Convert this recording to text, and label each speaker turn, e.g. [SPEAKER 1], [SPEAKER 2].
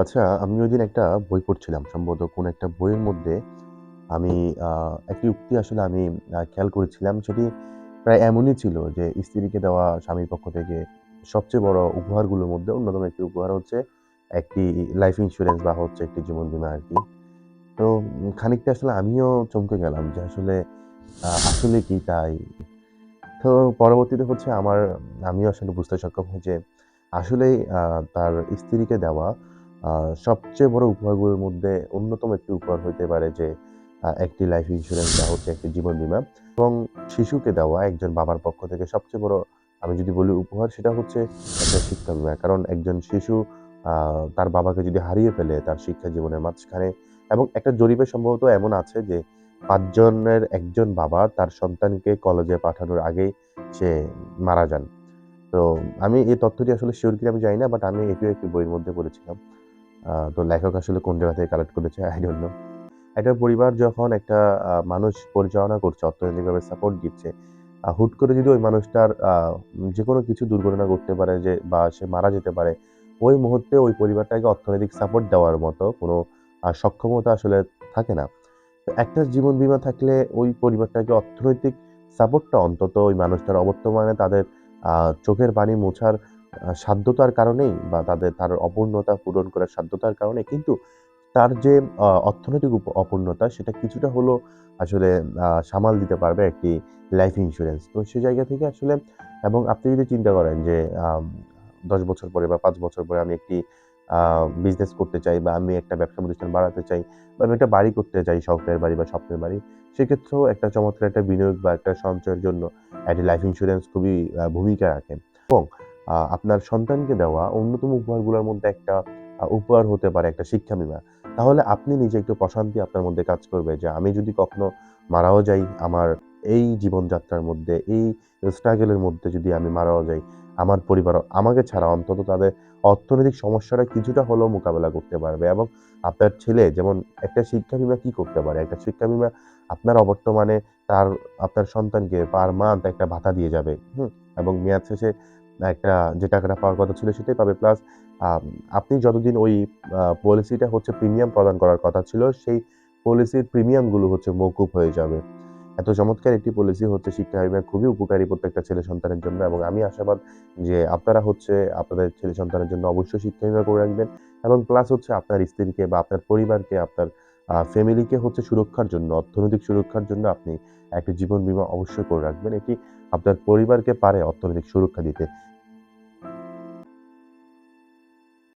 [SPEAKER 1] আচ্ছা, আমি ওই দিন একটা বই পড়ছিলাম। সম্ভবত কোনো একটা বইয়ের মধ্যে আমি একটি উক্তি আসলে আমি খেয়াল করেছিলাম। সেটি প্রায় এমনই ছিল যে, স্ত্রীকে দেওয়া স্বামীর পক্ষ থেকে সবচেয়ে বড় উপহারগুলোর মধ্যে অন্যতম একটি উপহার হচ্ছে একটি লাইফ ইন্স্যুরেন্স বা হচ্ছে একটি জীবন বীমা আরকি। তো খানিকটা আসলে আমিও চমকে গেলাম যে আসলে আসলে কি তাই? তো পরবর্তীতে হচ্ছে আমার আমিও আসলে বুঝতে সক্ষম হই যে আসলেই তার স্ত্রীকে দেওয়া সবচেয়ে বড় উপহারগুলোর মধ্যে অন্যতম একটি উপহার হইতে পারে যে একটি লাইফ ইন্স্যুরেন্স বা হচ্ছে, একটি জীবন বীমা এবং শিশুকে দেওয়া, একজন বাবার পক্ষ থেকে সবচেয়ে বড় আমি যদি বলি উপহার, সেটা হচ্ছে একটা শিক্ষা বিমা। কারণ একজন শিশু তার বাবাকে যদি হারিয়ে ফেলে তার শিক্ষা জীবনের মাঝখানে, এবং একটা জরিপে সম্ভবত এমন আছে যে, পাঁচজনের একজন বাবা তার সন্তানকে কলেজে পাঠানোর আগেই সে মারা যান। তো আমি এই তথ্যটি আসলে সিউর কিনা আমি জানি না। বাট আমি এটিও একটি বইয়ের মধ্যে পড়েছিলাম। তো লেখক আসলে কোন জায়গা থেকে কালেক্ট করেছে I don't know. একটা পরিবার যখন একটা মানুষ পরিচালনা করছে, অর্থনৈতিকভাবে সাপোর্ট দিচ্ছে, হুট করে যদি ওই মানুষটার যে কোনো কিছু দুর্ঘটনা ঘটতে পারে যে বা সে মারা যেতে পারে, ওই মুহূর্তে ওই পরিবারটাকে অর্থনৈতিক সাপোর্ট দেওয়ার মতো কোনো সক্ষমতা আসলে থাকে না। একটা জীবন বীমা থাকলে ওই পরিবারটাকে অর্থনৈতিক সাপোর্টটা অন্তত ওই মানুষটার অবর্তমানে তাদের চোখের পানি মোছার সাধ্যতার কারণেই বা তাদের তার অপূর্ণতা পূরণ করার সাধ্যতার কারণে কিন্তু তার যে অর্থনৈতিক অপূর্ণতা সেটা কিছুটা হলেও আসলে সামাল দিতে পারবে একটি লাইফ ইন্স্যুরেন্স তো সে জায়গা থেকে আসলে এবং আপনি যদি চিন্তা করেন যে ১০ বছর পরে বা পাঁচ বছর পরে আমি একটি বিজনেস করতে চাই বা আমি একটা ব্যবসা প্রতিষ্ঠান বাড়াতে চাই বা আমি একটা বাড়ি করতে চাই, শখের বাড়ি বা স্বপ্নের বাড়ি। সেক্ষেত্রেও একটা চমৎকার একটা বিনিয়োগ বা একটা সঞ্চয়ের জন্য একটি লাইফ ইন্স্যুরেন্স খুবই ভূমিকা রাখে এবং আপনার সন্তানকে দেওয়া অন্যতম উপহারগুলোর মধ্যে একটা উপহার হতে পারে একটা শিক্ষা বিমা। তাহলে আপনি নিজে একটু প্রশান্তি আপনার মধ্যে কাজ করবে যে আমি যদি কখনো মারাও যাই আমার এই জীবনযাত্রার মধ্যে, এই স্ট্রাগল এর মধ্যে যদি আমি মারাও যাই, আমার পরিবার আমাকে ছাড়া অন্তত তাদের অর্থনৈতিক সমস্যাটা কিছুটা হলেও মোকাবেলা করতে পারবে এবং আপনার ছেলে যেমন একটা শিক্ষা বিমা কী করতে পারে? একটা শিক্ষা বিমা আপনার অবর্তমানে তার আপনার সন্তানকে পার মান্থ একটা ভাতা দিয়ে যাবে, হুম? এবং মেয়াদ শেষে একটা যে টাকাটা পাওয়ার কথা ছিল সেটাই পাবে। প্লাস আপনি যতদিন ওই পলিসিটা হচ্ছে প্রিমিয়াম প্রদান করার কথা ছিল, সেই পলিসির প্রিমিয়ামগুলো হচ্ছে মওকুফ হয়ে যাবে। এত চমৎকার একটি পলিসি হচ্ছে শিক্ষা বিমা খুবই উপকারী প্রত্যেকটা ছেলে সন্তানের জন্য এবং আমি আশাবাদ যে আপনারা হচ্ছে আপনাদের ছেলে সন্তানের জন্য অবশ্যই শিক্ষা বিমা করে রাখবেন এবং প্লাস হচ্ছে আপনার স্ত্রীকে বা আপনার পরিবারকে আপনার ফ্যামিলিকে হচ্ছে সুরক্ষার জন্য, অর্থনৈতিক সুরক্ষার জন্য আপনি একটি জীবন বিমা অবশ্যই করে রাখবেন। এটি আপনার পরিবারকে পারে অর্থনৈতিক সুরক্ষা দিতে।